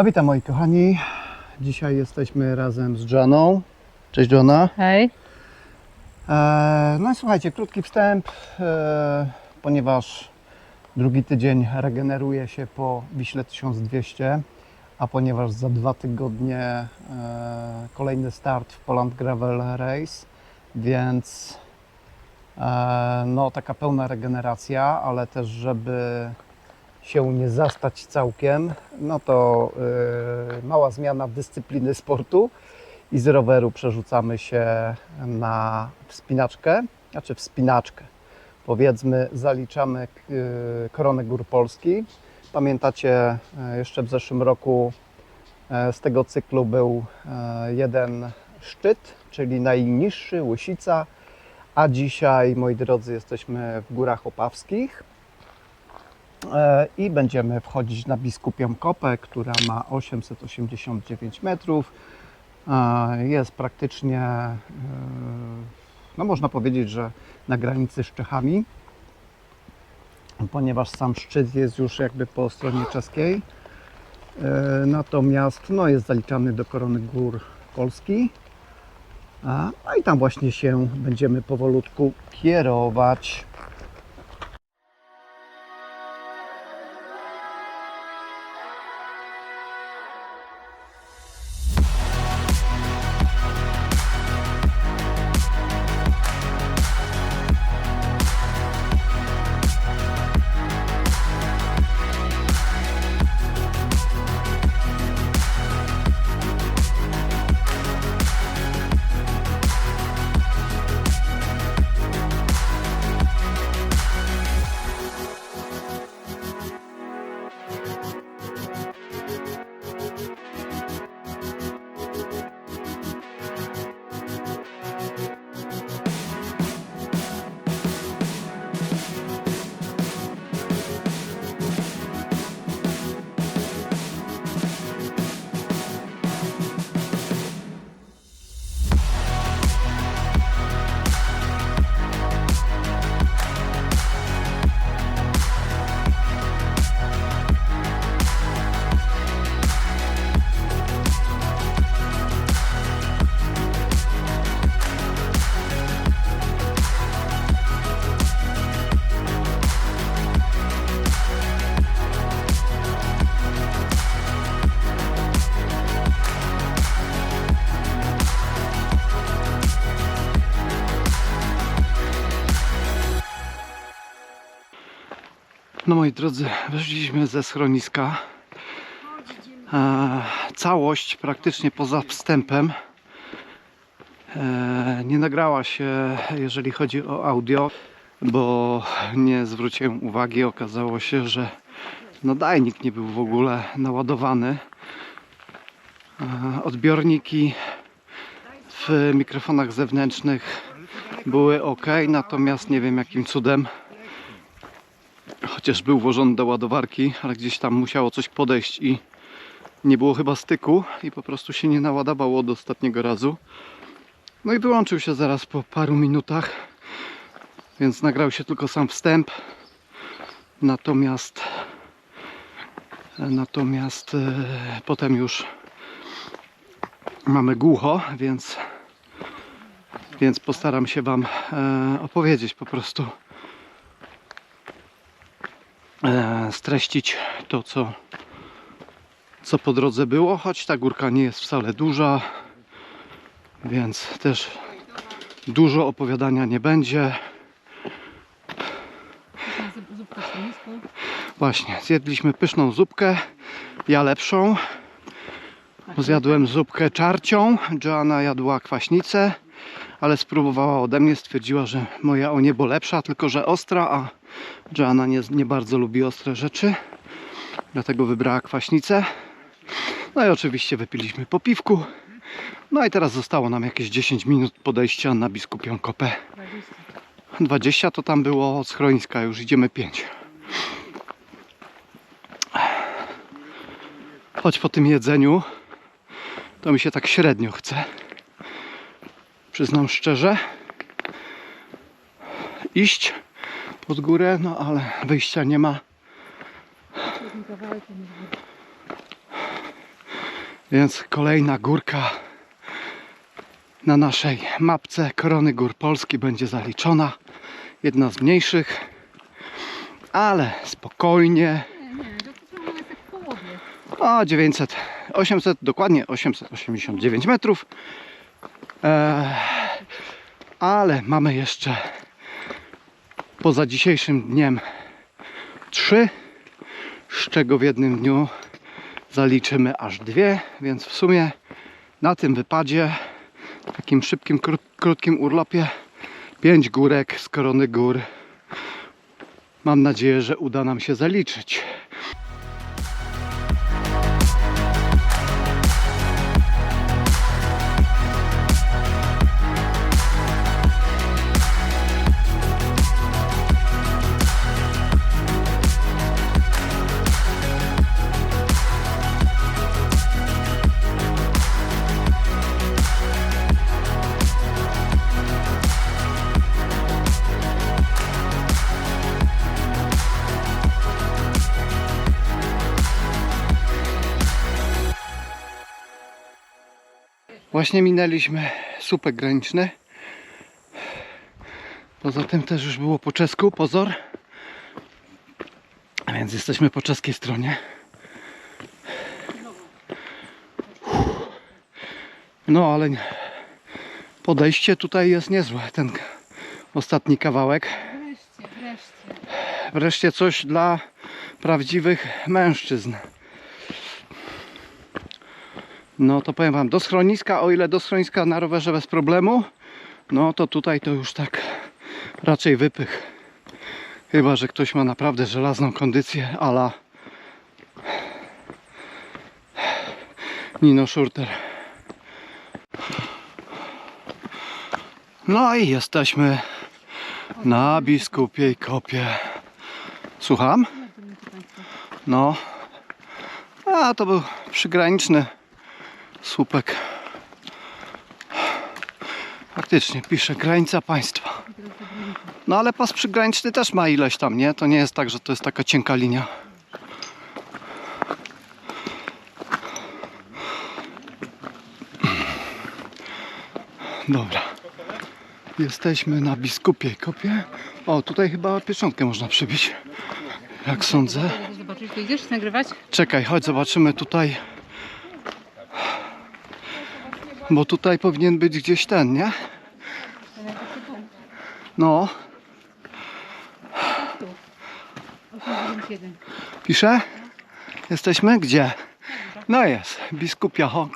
No witam moi kochani. Dzisiaj jesteśmy razem z Joanną. Cześć Joanna. Hej. E, no i słuchajcie, krótki wstęp, e, ponieważ drugi tydzień regeneruje się po Wiśle 1200, a ponieważ za dwa tygodnie e, kolejny start w Poland Gravel Race, więc e, no taka pełna regeneracja, ale też żeby się nie zastać całkiem, no to e, mała zmiana dyscypliny sportu i z roweru przerzucamy się na wspinaczkę, znaczy wspinaczkę. Powiedzmy, zaliczamy y, Koronę Gór Polski. Pamiętacie, y, jeszcze w zeszłym roku y, z tego cyklu był jeden szczyt, czyli najniższy, Łysica, a dzisiaj, moi drodzy, jesteśmy w Górach Opawskich i będziemy wchodzić na Biskupią Kopę, która ma 889 metrów. E, Jest praktycznie, e, no można powiedzieć, że na granicy z Czechami, ponieważ sam szczyt jest już jakby po stronie czeskiej. E, Natomiast no, jest zaliczany do Korony Gór Polski. No i tam właśnie się będziemy powolutku kierować. No moi drodzy, wyszliśmy ze schroniska. E, całość praktycznie poza wstępem e, nie nagrała się, jeżeli chodzi o audio, bo nie zwróciłem uwagi. Okazało się, że nadajnik nie był w ogóle naładowany. E, odbiorniki w mikrofonach zewnętrznych były ok, natomiast nie wiem jakim cudem chociaż był włożony do ładowarki, ale gdzieś tam musiało coś podejść i nie było chyba styku i po prostu się nie naładowało od ostatniego razu. No i wyłączył się zaraz po paru minutach, więc nagrał się tylko sam wstęp. Natomiast natomiast e, potem już mamy głucho, więc więc postaram się Wam e, opowiedzieć po prostu streścić to, co, co po drodze było, choć ta górka nie jest wcale duża, więc też dużo opowiadania nie będzie. Właśnie, zjedliśmy pyszną zupkę, ja lepszą. Zjadłem zupkę czarcią, Joanna jadła kwaśnicę, ale spróbowała ode mnie, stwierdziła, że moja o niebo lepsza, tylko że ostra, a Joanna nie, nie bardzo lubi ostre rzeczy, dlatego wybrała kwaśnicę. No i oczywiście wypiliśmy po piwku. No i teraz zostało nam jakieś 10 minut podejścia na Biskupią Kopę. 20. 20 to tam było od schroniska, już idziemy 5. Choć po tym jedzeniu to mi się tak średnio chce. Przyznam szczerze. Iść pod górę, no ale wyjścia nie ma. Więc kolejna górka na naszej mapce Korony Gór Polski będzie zaliczona. Jedna z mniejszych, ale spokojnie. O 900, 800, dokładnie 889 metrów. Eee, ale mamy jeszcze poza dzisiejszym dniem trzy, z czego w jednym dniu zaliczymy aż dwie, więc w sumie na tym wypadzie, takim szybkim, krót, krótkim urlopie, pięć górek z korony gór. Mam nadzieję, że uda nam się zaliczyć. Właśnie minęliśmy słupek graniczny. Poza tym też już było po czesku, pozor. A więc jesteśmy po czeskiej stronie. No ale podejście tutaj jest niezłe. Ten ostatni kawałek. Wreszcie, wreszcie. Wreszcie coś dla prawdziwych mężczyzn. No to powiem wam, do schroniska, o ile do schroniska na rowerze bez problemu, no to tutaj to już tak raczej wypych. Chyba, że ktoś ma naprawdę żelazną kondycję, ala Nino Schurter. No i jesteśmy na Biskupiej Kopie. Słucham? No. A to był przygraniczny słupek. Faktycznie pisze granica państwa. No ale pas przygraniczny też ma ileś tam, nie? To nie jest tak, że to jest taka cienka linia. Dobra. Jesteśmy na Biskupiej Kopie. O, tutaj chyba pieczątkę można przybić. Jak sądzę. Idziesz nagrywać? Czekaj, chodź zobaczymy tutaj. Bo tutaj powinien być gdzieś ten, nie? No, 891. pisze? Jesteśmy? Gdzie? No jest, biskupia ho...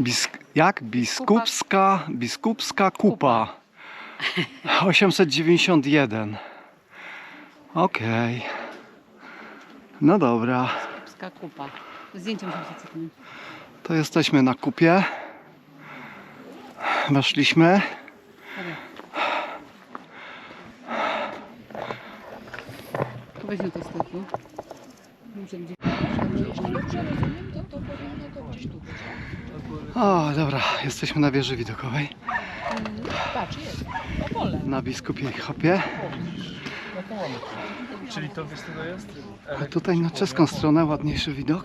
Bisk... Jak? Biskupska, biskupska kupa. 891. Okej. No dobra. Pska kupa. Zdjęcie muszę. To jesteśmy na kupie. Weszliśmy. To z tyłu. Muszę gdzieś... O, dobra, jesteśmy na wieży widokowej. Patrz, jest. O pole. Na biskupiej chopie. Czyli to wiesz co to jest? A tutaj na czeską stronę ładniejszy widok.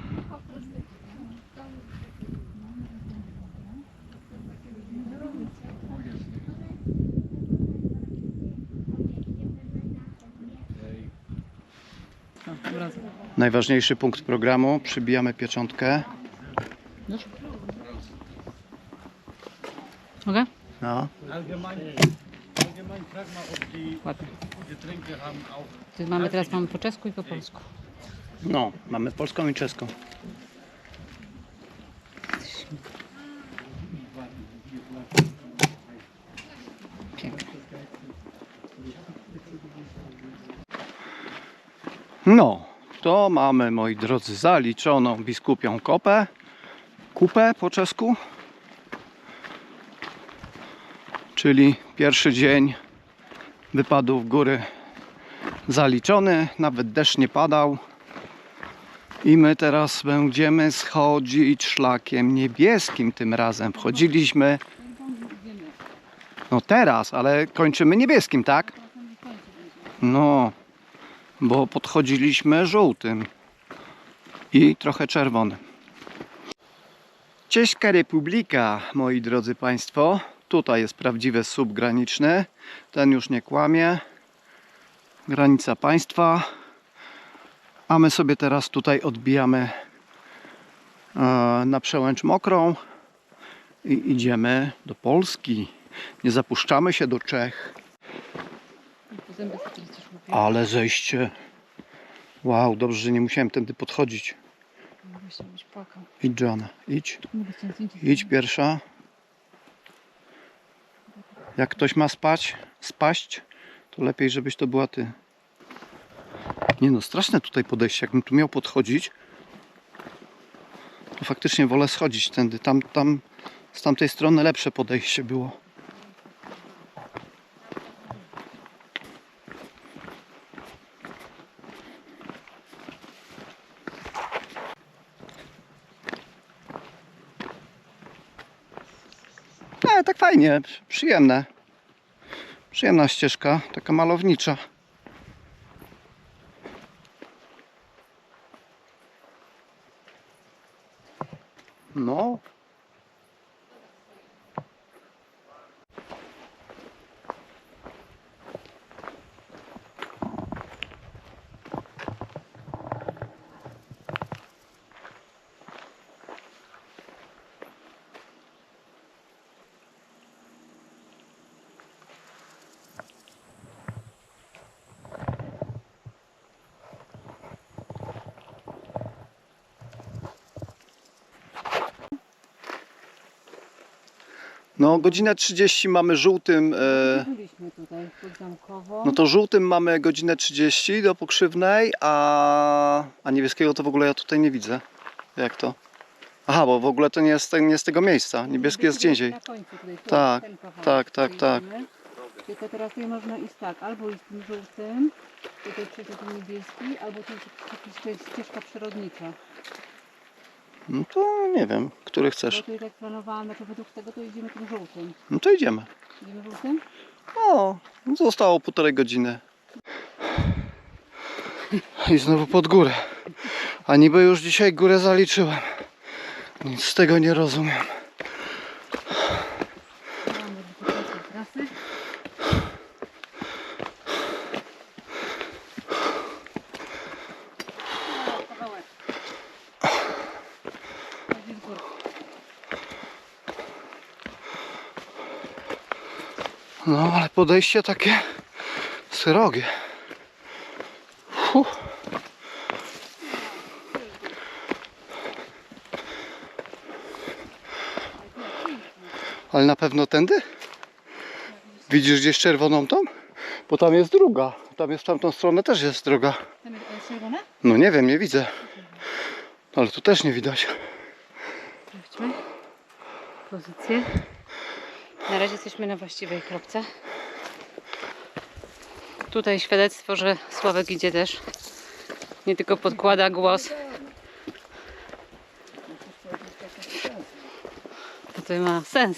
Najważniejszy punkt programu. Przybijamy pieczątkę. Mogę? No. Ładnie. Mamy teraz mamy po czesku i po polsku. No, mamy polską i czeską. No, to mamy, moi drodzy, zaliczoną biskupią kopę. kupę po czesku. Czyli pierwszy dzień wypadów góry zaliczony, nawet deszcz nie padał. I my teraz będziemy schodzić szlakiem niebieskim tym razem. Wchodziliśmy. No teraz, ale kończymy niebieskim, tak? No, bo podchodziliśmy żółtym i trochę czerwonym. Cześćka Republika, moi drodzy Państwo. Tutaj jest prawdziwy słup graniczny. Ten już nie kłamie. Granica państwa. A my sobie teraz tutaj odbijamy e, na przełęcz mokrą i idziemy do Polski. Nie zapuszczamy się do Czech. Zęby sobie coś łupię. Ale zejście. Wow, dobrze, że nie musiałem tędy podchodzić. Właśnie byś płakał. Idź, Joanna, idź. Zdjęcie Idź pierwsza. Jak ktoś ma spać, spaść, to lepiej, żebyś to była ty. Nie no, straszne tutaj podejście. Jakbym tu miał podchodzić, to faktycznie wolę schodzić tędy. Tam, tam, z tamtej strony lepsze podejście było. Ale tak fajnie, przyjemne. Przyjemna ścieżka, taka malownicza. No. No, godzinę 30 mamy żółtym. E, Byliśmy tutaj podzamkowo. no to żółtym mamy godzinę 30 do pokrzywnej, a, a niebieskiego to w ogóle ja tutaj nie widzę. Jak to? Aha, bo w ogóle to nie jest, nie jest tego miejsca. Niebieski jest gdzie indziej. Na końcu tutaj, tu, Tak, ten kawałek tak, tak, tak. idziemy. Tylko teraz tutaj można iść tak, albo iść tym żółtym, tutaj przejdzie ten niebieski, albo tu jest jakaś ścieżka przyrodnicza. No to nie wiem, który Bo chcesz. tutaj tak planowałam, no to według tego to idziemy tym żółtym. No to idziemy. Idziemy żółtym? O, zostało półtorej godziny. I znowu pod górę. A niby już dzisiaj górę zaliczyłem. Nic z tego nie rozumiem. Mamy do końca trasy. O, kawałek. Chodzi w górę. No ale podejście takie srogie. Fuh. Ale na pewno tędy? Widzisz gdzieś czerwoną tą? Bo tam jest druga. Tam jest w tamtą stronę też jest droga. Tam jest, a jest czerwone? No nie wiem, nie widzę. Ale tu też nie widać. Sprawdźmy pozycję. Na razie jesteśmy na właściwej kropce. Tutaj świadectwo, że Sławek idzie też. Nie tylko podkłada głos. To to ma sens.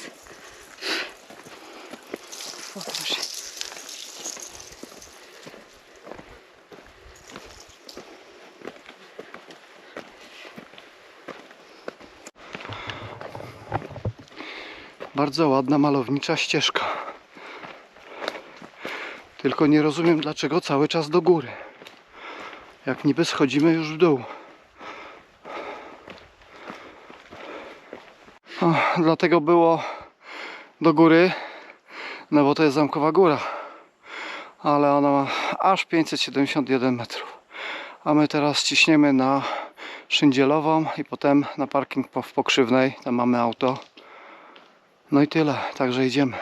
Bardzo ładna, malownicza ścieżka. Tylko nie rozumiem dlaczego cały czas do góry. Jak niby schodzimy już w dół. O, dlatego było do góry, no bo to jest zamkowa góra. Ale ona ma aż 571 metrów. A my teraz ciśniemy na Szyndzielową i potem na parking w Pokrzywnej. Tam mamy auto. No i tyle, także idziemy.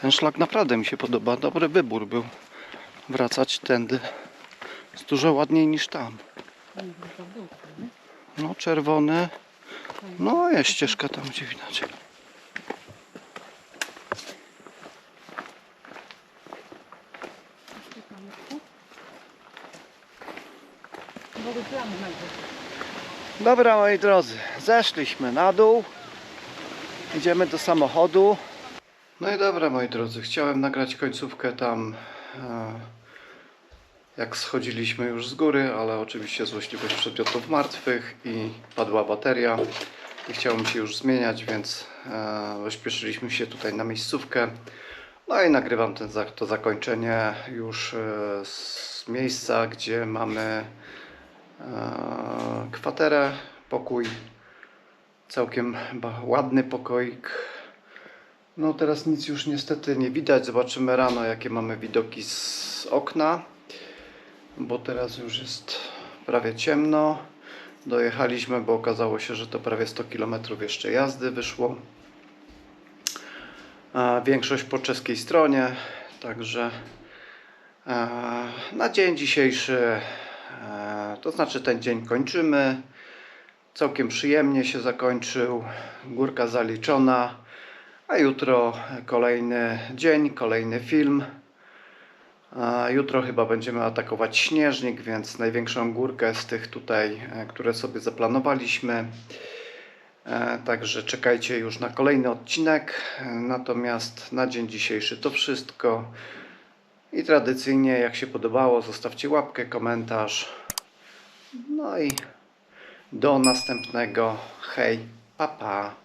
Ten szlak naprawdę mi się podoba. Dobry wybór był. Wracać tędy Jest dużo ładniej niż tam. No, czerwony. Fajnie. No, jest ścieżka tam, gdzie widać. Plamy najpierw. Dobra, moi drodzy, zeszliśmy na dół. Idziemy do samochodu. No i dobra, moi drodzy, chciałem nagrać końcówkę tam, e, jak schodziliśmy już z góry, ale oczywiście złośliwość przedmiotów martwych i padła bateria. Nie chciało mi się już zmieniać, więc e, się tutaj na miejscówkę. No i nagrywam ten, to zakończenie już e, z miejsca, gdzie mamy kwaterę, pokój. Całkiem ładny pokoik. No teraz nic już niestety nie widać. Zobaczymy rano jakie mamy widoki z okna. Bo teraz już jest prawie ciemno. Dojechaliśmy, bo okazało się, że to prawie 100 km jeszcze jazdy wyszło. A większość po czeskiej stronie, także e, na dzień dzisiejszy, e, to znaczy ten dzień kończymy. Całkiem przyjemnie się zakończył, górka zaliczona, a jutro kolejny dzień, kolejny film. A jutro chyba będziemy atakować śnieżnik, więc największą górkę z tych tutaj, e, które sobie zaplanowaliśmy. E, Także czekajcie już na kolejny odcinek. E, Natomiast na dzień dzisiejszy to wszystko. I tradycyjnie, jak się podobało, zostawcie łapkę, komentarz. No i do następnego. Hej, papa. Pa.